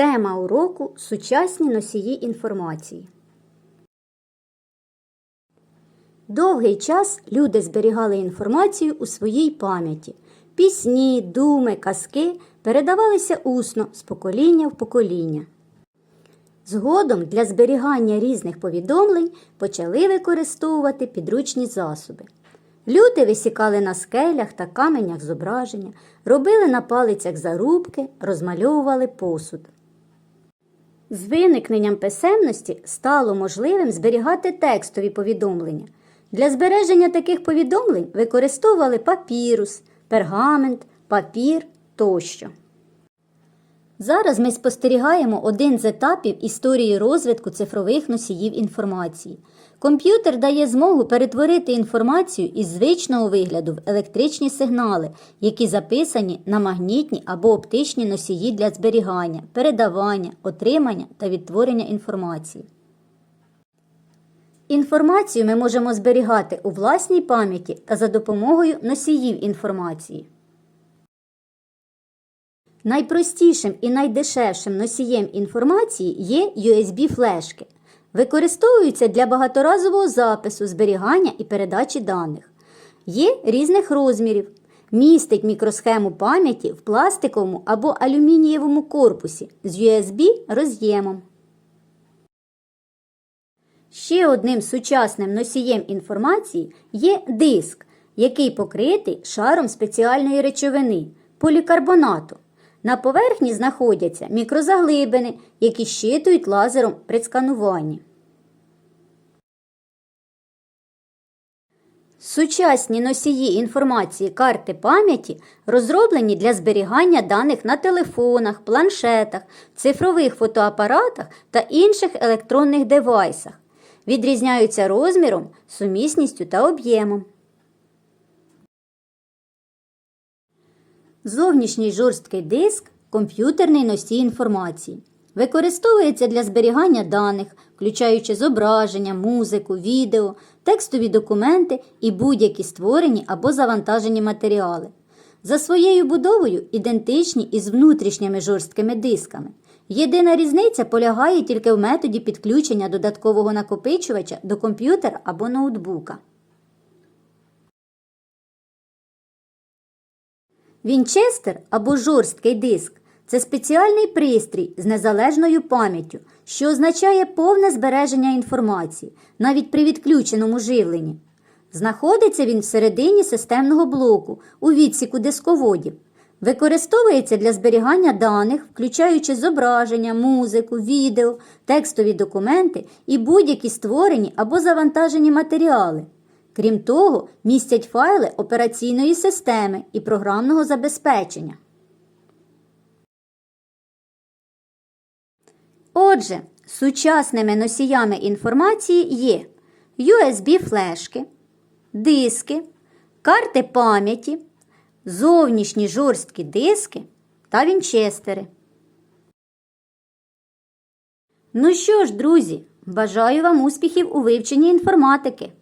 Тема уроку сучасні носії інформації. Довгий час люди зберігали інформацію у своїй пам'яті. Пісні, думи, казки передавалися усно з покоління в покоління. Згодом для зберігання різних повідомлень почали використовувати підручні засоби. Люди висікали на скелях та каменях зображення, робили на палицях зарубки, розмальовували посуд. З виникненням писемності стало можливим зберігати текстові повідомлення. Для збереження таких повідомлень використовували папірус, пергамент, папір тощо. Зараз ми спостерігаємо один з етапів історії розвитку цифрових носіїв інформації. Комп'ютер дає змогу перетворити інформацію із звичного вигляду в електричні сигнали, які записані на магнітні або оптичні носії для зберігання, передавання, отримання та відтворення інформації. Інформацію ми можемо зберігати у власній пам'яті та за допомогою носіїв інформації. Найпростішим і найдешевшим носієм інформації є USB-флешки. Використовуються для багаторазового запису, зберігання і передачі даних. Є різних розмірів. Містить мікросхему пам'яті в пластиковому або алюмінієвому корпусі з USB роз'ємом. Ще одним сучасним носієм інформації є диск, який покритий шаром спеціальної речовини полікарбонату. На поверхні знаходяться мікрозаглибини, які щитують лазером при скануванні. Сучасні носії інформації карти пам'яті розроблені для зберігання даних на телефонах, планшетах, цифрових фотоапаратах та інших електронних девайсах. Відрізняються розміром, сумісністю та об'ємом. Зовнішній жорсткий диск комп'ютерний носій інформації. Використовується для зберігання даних, включаючи зображення, музику, відео, текстові документи і будь-які створені або завантажені матеріали. За своєю будовою ідентичні із внутрішніми жорсткими дисками. Єдина різниця полягає тільки в методі підключення додаткового накопичувача до комп'ютера або ноутбука. Вінчестер або жорсткий диск це спеціальний пристрій з незалежною пам'яттю, що означає повне збереження інформації, навіть при відключеному живленні. Знаходиться він всередині системного блоку у відсіку дисководів. Використовується для зберігання даних, включаючи зображення, музику, відео, текстові документи і будь-які створені або завантажені матеріали. Крім того, містять файли операційної системи і програмного забезпечення. Отже, сучасними носіями інформації є USB-флешки, диски, карти пам'яті, зовнішні жорсткі диски та вінчестери. Ну що ж, друзі, бажаю вам успіхів у вивченні інформатики.